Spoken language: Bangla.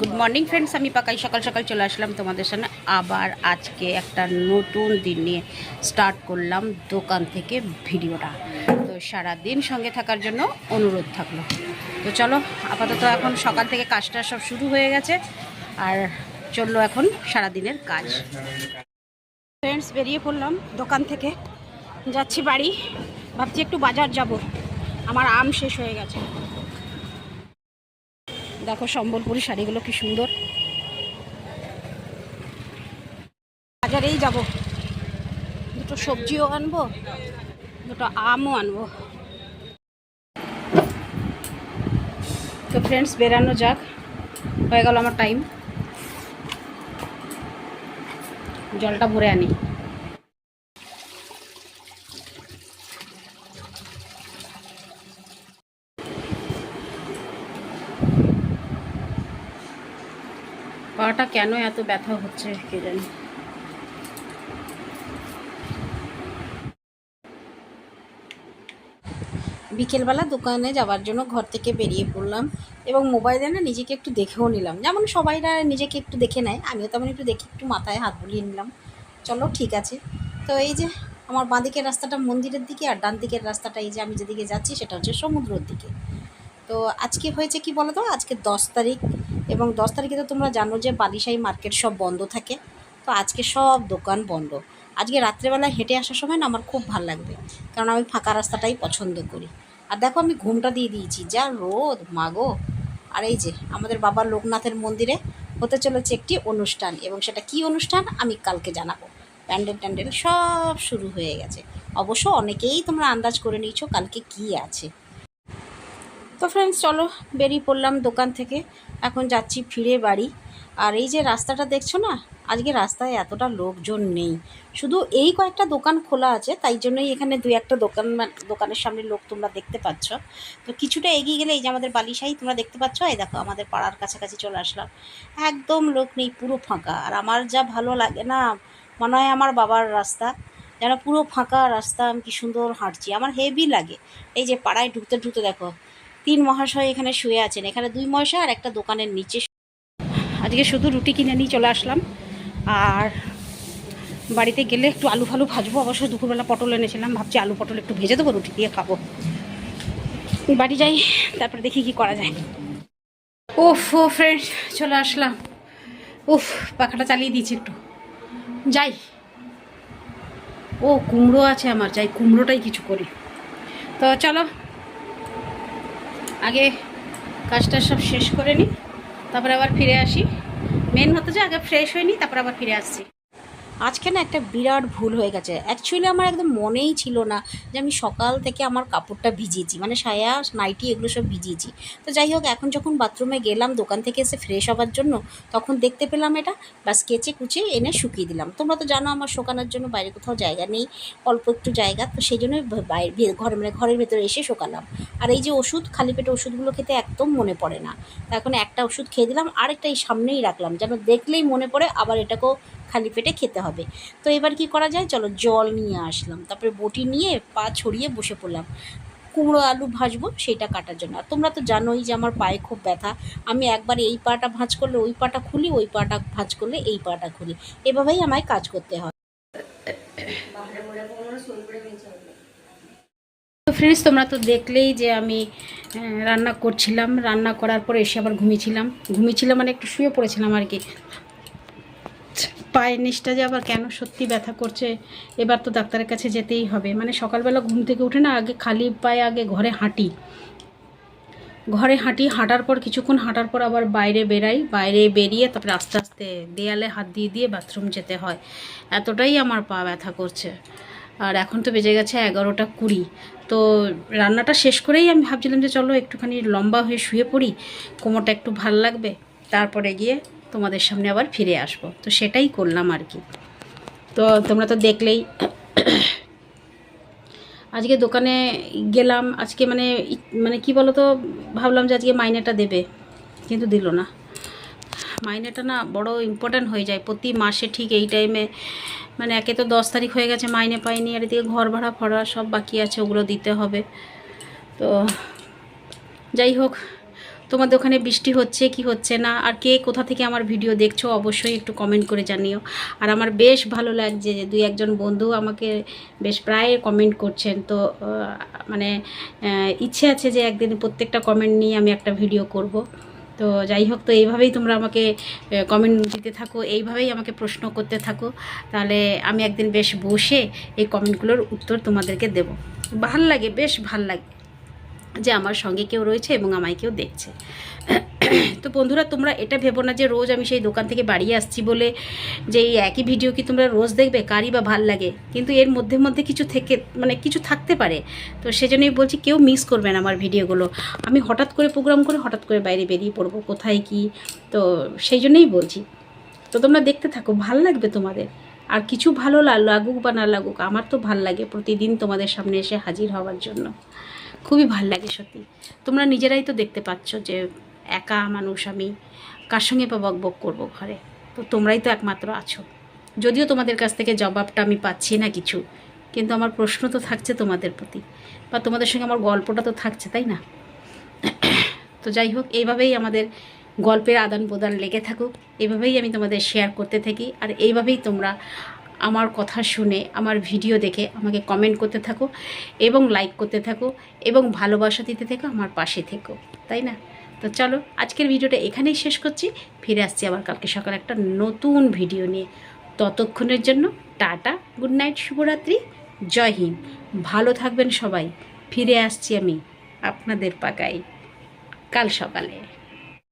গুড মর্নিং ফ্রেন্ডস আমি পাকাই, সকাল সকাল চলে আসলাম তোমাদের সামনে। আবার আজকে একটা নতুন দিন নিয়ে স্টার্ট করলাম দোকান থেকে ভিডিওটা। তো সারা দিন সঙ্গে থাকার জন্য অনুরোধ থাকল। তো চলো, আপাতত এখন সকাল থেকে কাজটা সব শুরু হয়ে গেছে। আর চলল এখন সারা দিনের কাজ। ফ্রেন্ডস বেরিয়ে পড়লাম দোকান থেকে। যাচ্ছি বাড়ি। ভাবছি একটু বাজার যাব। আমার আম শেষ হয়ে গেছে। দেখো সম্বলপুরি শাড়িগুলো কি সুন্দর। বাজারেই যাব। দুটো সবজিও আনব, দুটো আমও আনব। তো ফ্রেন্ডস বেরানো যাক। হয়ে গেল আমার টাইম জলটা ভরে আনি। পাটা কেন এত ব্যথা হচ্ছে কে জানি? বিকেলবেলা দোকানে যাওয়ার জন্য ঘর থেকে বেরিয়ে পড়লাম এবং মোবাইলে না নিজেকে একটু দেখেও নিলাম। যেমন সবাইরা নিজেকে একটু দেখে নেয়, আমিও তেমন একটু দেখে একটু মাথায় হাত বুলিয়ে নিলাম। চলো, ঠিক আছে। তো এই যে আমার বাঁ দিকের রাস্তাটা মন্দিরের দিকে আর ডান দিকের রাস্তাটা এই যে আমি যেদিকে যাচ্ছি সেটা হচ্ছে সমুদ্রের দিকে। তো আজকে হয়েছে কি বলো তো? আজকে দশ তারিখ এবং দশ তারিখে তো তোমরা জানো যে বালিশাই মার্কেট সব বন্ধ থাকে। তো আজকে সব দোকান বন্ধ। আজকে রাত্রেবেলা হেঁটে আসার সময় না আমার খুব ভালো লাগবে। কারণ আমি ফাঁকা রাস্তাটাই পছন্দ করি। আর দেখো আমি ঘুমটা দিয়ে দিয়েছি। যা রোদ মাগো আর এই যে আমাদের বাবা লোকনাথের মন্দিরে হতে চলেছে একটি অনুষ্ঠান এবং সেটা কি অনুষ্ঠান আমি কালকে জানাব। প্যান্ডেল ট্যান্ডেল সব শুরু হয়ে গেছে। অবশ্য অনেকেই তোমরা আন্দাজ করে নিয়েছো কালকে কি আছে। তো ফ্রেন্ডস চলো বেরিয়ে পড়লাম দোকান থেকে। এখন যাচ্ছি ফিরে বাড়ি। আর এই যে রাস্তাটা দেখছ না, আজকে রাস্তায় এতটা লোকজন নেই। শুধু এই কয়েকটা দোকান খোলা আছে, তাই জন্যই এখানে দু একটা দোকান দোকানের সামনে লোক তোমরা দেখতে পাচ্ছ। তো কিছুটা এগিয়ে গেলে এই যে আমাদের বালিশাহী তোমরা দেখতে পাচ্ছ, এই দেখো আমাদের পাড়ার কাছাকাছি চলে আসলাম। একদম লোক নেই, পুরো ফাঁকা। আর আমার যা ভালো লাগে না, মনে হয় আমার বাবার রাস্তা। যেন পুরো ফাঁকা রাস্তা, আমি কি সুন্দর হাঁটছি। আমার হেভি লাগে। এই যে পাড়ায় ঢুকতে ঢুকতে দেখো তিন মহাশয় এখানে শুয়ে আছেন। এখানে দুই মহাশয় আর একটা দোকানের নিচে আজকে শুধু রুটি কিনে নিয়ে চলে আসলাম। আর বাড়িতে গেলে একটু আলু ফালু ভাজবো। অবশ্যই দুপুরবেলা পটল এনেছিলাম। ভাবছি আলু পটল একটু ভেজে দেবো, রুটি দিয়ে খাব। বাড়ি যাই, তারপরে দেখি কি করা যায়। উফ, ও ফ্রেন্ড চলে আসলাম। উফ, পাখাটা চালিয়ে দিয়েছি একটু। যাই। ও, কুমড়ো আছে আমার। যাই, কুমড়োটাই কিছু করি। তো চলো আগে কাজটা সব শেষ করে নিই তারপরে আবার ফিরে আসি। মেন হতে যে আগে ফ্রেশ হয়ে নিই তারপর আবার ফিরে আসছি। আজকে না একটা বিরাট ভুল হয়ে গেছে। অ্যাকচুয়ালি আমার একদম মনেই ছিল না যে আমি সকাল থেকে আমার কাপড়টা ভিজিয়েছি। মানে সায়া, নাইটি এগুলো সব ভিজিয়েছি। তো যাই হোক, এখন যখন বাথরুমে গেলাম, দোকান থেকে এসে ফ্রেশ হওয়ার জন্য, তখন দেখতে পেলাম এটা। ব্যাস কেচে কুচে এনে শুকিয়ে দিলাম। তোমরা তো জানো আমার শোকানোর জন্য বাইরে কোথাও জায়গা নেই, অল্প একটু জায়গা। তো সেই জন্য বাইরে ঘরে মানে ঘরের ভেতরে এসে শোকালাম। আর এই যে ওষুধ, খালি পেটে ওষুধগুলো খেতে একদম মনে পড়ে না। তা এখন একটা ওষুধ খেয়ে দিলাম, আরেকটা এই সামনেই রাখলাম। যেন দেখলেই মনে পড়ে, আবার এটাকেও খালি পেটে খেতে হবে। তো এবার কি করা যায়? চলো জল নিয়ে আসলাম। তারপরে বটি নিয়ে পা ছড়িয়ে বসে পড়লাম। কুমড়ো আলু ভাজবো, সেটা কাটার জন্য। আর তোমরা তো জানোই যে আমার পায়ে খুব ব্যথা। আমি একবার এই পাটা ভাঁজ করলে ওই পাটা খুলি, ওই পাটা ভাঁজ করলে এই পাটা খুলি। এভাবেই আমায় কাজ করতে হয়। তো ফ্রেন্ডস তোমরা তো দেখলেই যে আমি রান্না করছিলাম। রান্না করার পরে এসে আবার ঘুমিয়েছিলাম। ঘুমিয়েছিলাম মানে একটু শুয়ে পড়েছিলাম আর কি। পায়ের নিচটা যে আবার কেন সত্যি ব্যথা করছে, এবার তো ডাক্তারের কাছে যেতেই হবে। মানে সকালবেলা ঘুম থেকে উঠে না আগে খালি পায়ে আগে ঘরে হাঁটি। ঘরে হাঁটি, হাঁটার পর কিছুক্ষণ, হাঁটার পর আবার বাইরে বেরাই বাইরে বেরিয়ে তারপরে আস্তে আস্তে দেয়ালে হাত দিয়ে দিয়ে বাথরুম যেতে হয়। এতটাই আমার পা ব্যথা করছে। আর এখন তো বেজে গেছে এগারোটা কুড়ি। তো রান্নাটা শেষ করেই আমি ভাবছিলাম যে চলো একটুখানি লম্বা হয়ে শুয়ে পড়ি। কোমরটা একটু ভালো লাগবে। তারপরে গিয়ে তোমাদের সামনে আবার ফিরে আসব। তো সেটাই করলাম আর কি। তো তোমরা তো দেখলেই আজকে দোকানে গেলাম, আজকে মানে মানে কি বলো তো ভাবলাম যে আজকে মাইনেটা দেবে, কিন্তু দিল না। মাইনেটা না বড় ইম্পর্ট্যান্ট হয়ে যায়, প্রতি মাসে ঠিক এই টাইমে মানে একে তো দশ তারিখ হয়ে গেছে, মাইনে পাইনি, আর এদিকে ঘর ভাড়া ফড়া সব বাকি আছে, ওগুলো দিতে হবে। তো যাই হোক তোমাদের ওখানে বৃষ্টি হচ্ছে, কি হচ্ছে না? আর কে কোথা থেকে আমার ভিডিও দেখছ অবশ্যই একটু কমেন্ট করে জানিও। আর আমার বেশ ভালো লাগছে যে দুই একজন বন্ধু আমাকে বেশ প্রায় কমেন্ট করছেন। তো মানে ইচ্ছে আছে যে একদিন প্রত্যেকটা কমেন্ট নিয়ে আমি একটা ভিডিও করব। তো যাই হোক, তো এইভাবেই তোমরা আমাকে কমেন্ট দিতে থাকো, এইভাবেই আমাকে প্রশ্ন করতে থাকো। তাহলে আমি একদিন বেশ বসে এই কমেন্টগুলোর উত্তর তোমাদেরকে দেব। ভালো লাগে, বেশ ভালো লাগে। যে আমার সঙ্গে কেউ রয়েছে এবং আমায় কেউ দেখছে। তো বন্ধুরা, তোমরা এটা ভেবো না যে রোজ আমি সেই দোকান থেকে বাড়ি আসছি বলে যে এই একই ভিডিও কি তোমরা রোজ দেখবে? কারই বা ভালো লাগে। কিন্তু এর মধ্যে মধ্যে কিছু থেকে মানে কিছু থাকতে পারে। তো সেজন্যই বলছি কেউ মিস করবেন আমার ভিডিওগুলো আমি হঠাৎ করে প্রোগ্রাম করে হঠাৎ করে বাইরে বেরিয়ে পড়ব, কোথায় কি? তো সেই জন্যই বলছি। তো তোমরা দেখতে থাকো, ভালো লাগবে তোমাদের। আর কিছু ভালো লাগুক বা না লাগুক, আমার তো ভালো লাগে প্রতিদিন তোমাদের সামনে এসে হাজির হওয়ার জন্য। খুবই ভালো লাগে সত্যি। তোমরা নিজেরাই তো দেখতে পাচ্ছ যে একা মানুষ আমি কার সঙ্গে বা বক বক করব ঘরে? তো তোমরাই তো একমাত্র আছো। যদিও তোমাদের কাছ থেকে জবাবটা আমি পাচ্ছি না কিছু, কিন্তু আমার প্রশ্ন তো থাকছে তোমাদের প্রতি বা তোমাদের সঙ্গে আমার গল্পটা তো থাকছে, তাই না? তো যাই হোক, এইভাবেই আমাদের গল্পের আদান প্রদান লেগে থাকুক, এইভাবেই আমি তোমাদের শেয়ার করতে থাকি, আর এইভাবেই তোমরা আমার কথা শুনে, আমার ভিডিও দেখে আমাকে কমেন্ট করতে থাকো এবং লাইক করতে থাকো এবং ভালোবাসা দিতে থেকো আমার পাশে থেকো, তাই না? তো চলো, আজকের ভিডিওটা এখানেই শেষ করছি। ফিরে আসছি আবার কালকে সকালে একটা নতুন ভিডিও নিয়ে। ততক্ষণের জন্য টাটা গুড নাইট শুভরাত্রি, জয় হিন্দ। ভালো থাকবেন সবাই। ফিরে আসছি আমি আপনাদের পাকাই কাল সকালে।